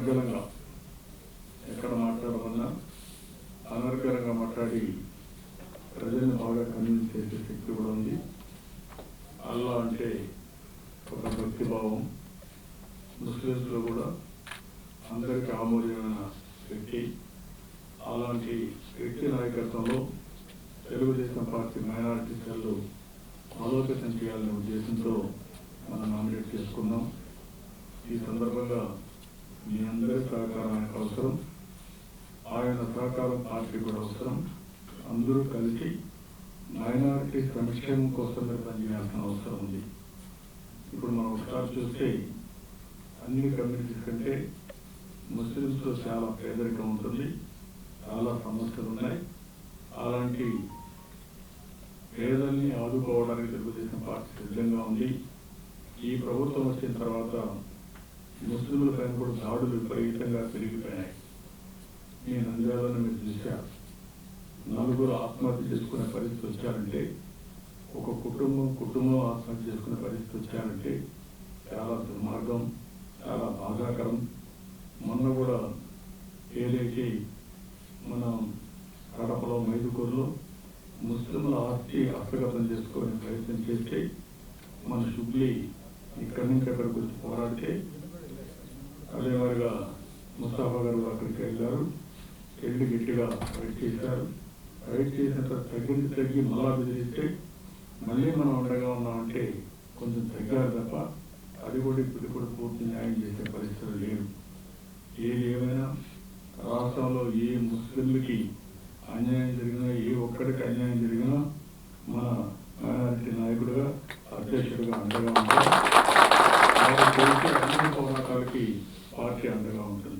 అనర్గలంగా ఎక్కడ మాట్లాడమన్నా అనర్గరంగా మాట్లాడి ప్రజల్ని బాగా కన్విన్స్ చేసే శక్తి కూడా ఉంది. అల్లా అంటే ఒక భక్తిభావం. ముస్లిమ్స్లో కూడా అందరికీ ఆమోదమైన వ్యక్తి. అలాంటి వ్యక్తి నాయకత్వంలో తెలుగుదేశం పార్టీ మైనారిటీ సెల్లు ఆలోచన చేయాలనే ఉద్దేశంతో మనం నామినేట్ చేసుకున్నాం. ఈ సందర్భంగా మీ అందరి సహకారం ఆయనకు అవసరం. ఆయన సహకారం పార్టీ కూడా అవసరం. అందరూ కలిసి మైనారిటీ సంక్షేమం కోసం పనిచేయాల్సిన అవసరం ఉంది. ఇప్పుడు మనం ఒకసారి చూస్తే అన్ని కమ్యూనిటీస్ కంటే ముస్లిమ్స్లో చాలా పేదరికం ఉంటుంది. చాలా సమస్యలు ఉన్నాయి. అలాంటి పేదల్ని ఆదుకోవడానికి తెలుగుదేశం పార్టీ సిద్ధంగా ఉంది. ఈ ప్రభుత్వం వచ్చిన తర్వాత ముస్లింల పైన కూడా దాడులు విపరీతంగా పెరిగిపోయాయి. నేను నంద్యాలను మీరు చూశారు నలుగురు ఆత్మహత్య చేసుకునే పరిస్థితి వచ్చారంటే ఒక కుటుంబం కుటుంబం ఆత్మహత్య చేసుకునే పరిస్థితి వచ్చారంటే చాలా దుర్మార్గం చాలా బాధాకరం. మొన్న కూడా ఏదైతే మనం కడపలో మైదుకూరులో ముస్లింల ఆస్తి హస్తగతం చేసుకునే ప్రయత్నం చేస్తే మన శుబ్లి ఇక్కడి నుంచి అక్కడికి వచ్చి పోరాడితే అదే ముస్తాఫా గారు కూడా అక్కడికి వెళ్ళారు. వెళ్ళి గట్టిగా ఫైట్ చేశారు. ఫైట్ చేసిన తర్వాత తగ్గింది తగ్గి మళ్ళా బెదిరిస్తే మళ్ళీ మనం ఉండగా ఉన్నామంటే కొంచెం తగ్గారు తప్ప అది కూడా ఇప్పుడు కూడా పూర్తి న్యాయం చేసే పరిస్థితులు లేవు. ఏది ఏమైనా రాష్ట్రంలో ఏ ముస్లింలకి అన్యాయం జరిగినా ఏ ఒక్కడికి అన్యాయం జరిగినా మన మైనారిటీ నాయకుడిగా అధ్యక్షుడిగా అండగా ఉంటారు అన్ని పోరాటాలకి పార్టీ అండగా ఉంటుంది.